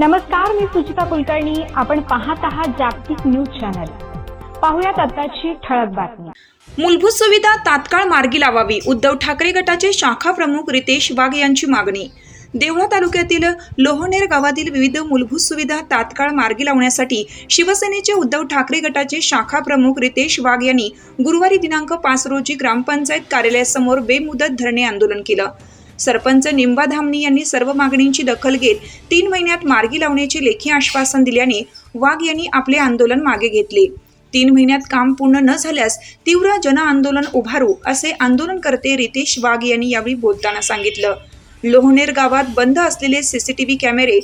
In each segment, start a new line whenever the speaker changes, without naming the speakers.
नमस्कार मी सुचिता कुलकर्णी. आपण पाहत आहात जागतिक न्यूज चॅनल. पाहुयात आताची ठळक बातमी.
मूलभूत सुविधा तात्काळ मार्गी लावावी उद्धव ठाकरे गटाचे शाखा प्रमुख रितेश वाघ यांची मागणी. देवळा तालुक्यातील लोहनेर गावातील विविध मूलभूत सुविधा तात्काळ मार्गी लावण्यासाठी शिवसेनेचे उद्धव ठाकरे गटाचे शाखा प्रमुख रितेश वाघ यांनी गुरुवारी दिनांक पाच रोजी ग्रामपंचायत कार्यालयासमोर बेमुदत धरणे आंदोलन केलं. सरपंच निंबा धामणी यांनी सर्व मागणींची दखल घेत तीन महिन्यात मार्गी लावण्याचे लेखी आश्वासन दिल्याने वाघ यांनी आपले आंदोलन मागे घेतले. तीन महिन्यात काम पूर्ण न झाल्यास तीव्र जनआंदोलन उभारू असे आंदोलनकर्ते रितेश वाघ यांनी यावेळी बोलताना सांगितलं. लोहनेर गावात बंद असलेले सीसीटीव्ही कॅमेरे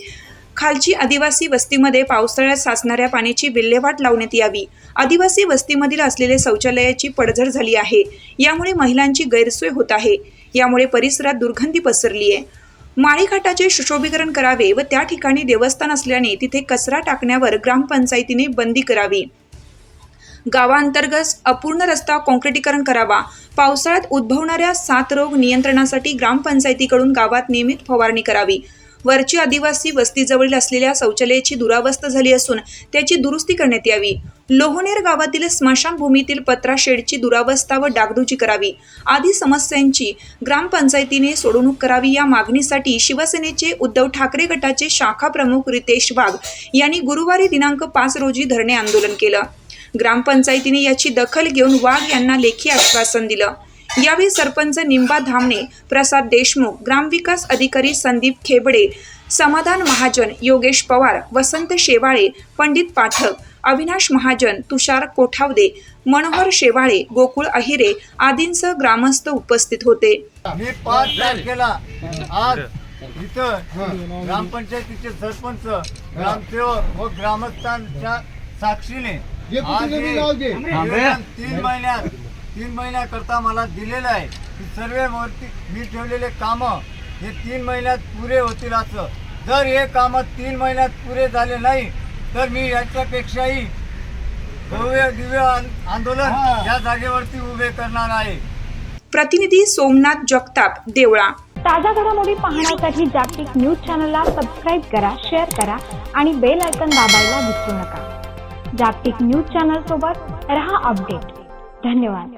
खालची आदिवासी वस्तीमध्ये पावसाळ्यात साचणाऱ्या पाण्याची विल्हेवाट लावण्यात यावी. आदिवासी वस्तीमधील असलेले शौचालयाची पडझड झाली आहे. यामुळे महिलांची गैरसोय होत आहे. यामुळे परिसरात दुर्गंधी पसरली आहे. माळीघाटाचे सुशोभीकरण करावे व त्या ठिकाणी देवस्थान असल्याने तिथे कचरा टाकण्यावर ग्रामपंचायतीने बंदी करावी. गावांतर्गत अपूर्ण रस्ता काँक्रिटीकरण करावा. पावसाळ्यात उद्भवणाऱ्या सात रोग नियंत्रणासाठी ग्रामपंचायतीकडून गावात नियमित फवारणी करावी. वरची आदिवासी वस्तीजवळील असलेल्या शौचालयाची दुरावस्था झाली असून त्याची दुरुस्ती करण्यात यावी. लोहनेर गावातील स्मशानभूमीतील पत्रा शेडची दुरावस्था व डागडुजी करावी. आदी समस्यांची ग्रामपंचायतीने सोडवणूक करावी या मागणीसाठी शिवसेनेचे उद्धव ठाकरे गटाचे शाखा प्रमुख रितेश वाघ यांनी गुरुवारी दिनांक पाच रोजी धरणे आंदोलन केलं. ग्रामपंचायतीने याची दखल घेऊन वाघ यांना लेखी आश्वासन दिलं. यावेळी सरपंच निंबा धामणे प्रसाद देशमुख ग्रामविकास अधिकारी संदीप खेबडे समाधान महाजन योगेश पवार वसंत शेवाळे पंडित पाठक अविनाश महाजन तुषार कोठावदे मनोहर शेवाळे गोकुळ अहिरे आदींसह ग्रामस्थ उपस्थित होते.
मी पाच तारखेला आज इथं ग्रामपंचायतीचे सरपंच ग्रामसेवक व ग्रामस्थांच्या साक्षीने तीन महिन्यात तीन महिन्याकरता मला दिलेलं आहे. की सर्व वरती मी ठेवलेले कामं हे तीन महिन्यात पुरे होतील असं. जर हे कामं तीन महिन्यात पुरे झाले नाही तर मी याच्यापेक्षाही भव्य दिव्य आंदोलन या जागेवरती उभे करणार आहे.
प्रतिनिधी सोमनाथ जगताप देवळा.
ताज्या घडामोडी पाहण्यासाठी जागतिक न्यूज चॅनलला सबस्क्राईब करा शेअर करा आणि बेल आयकॉन दाबायला विसरू नका. जागतिक न्यूज चॅनल सोबत रहा अपडेट. धन्यवाद.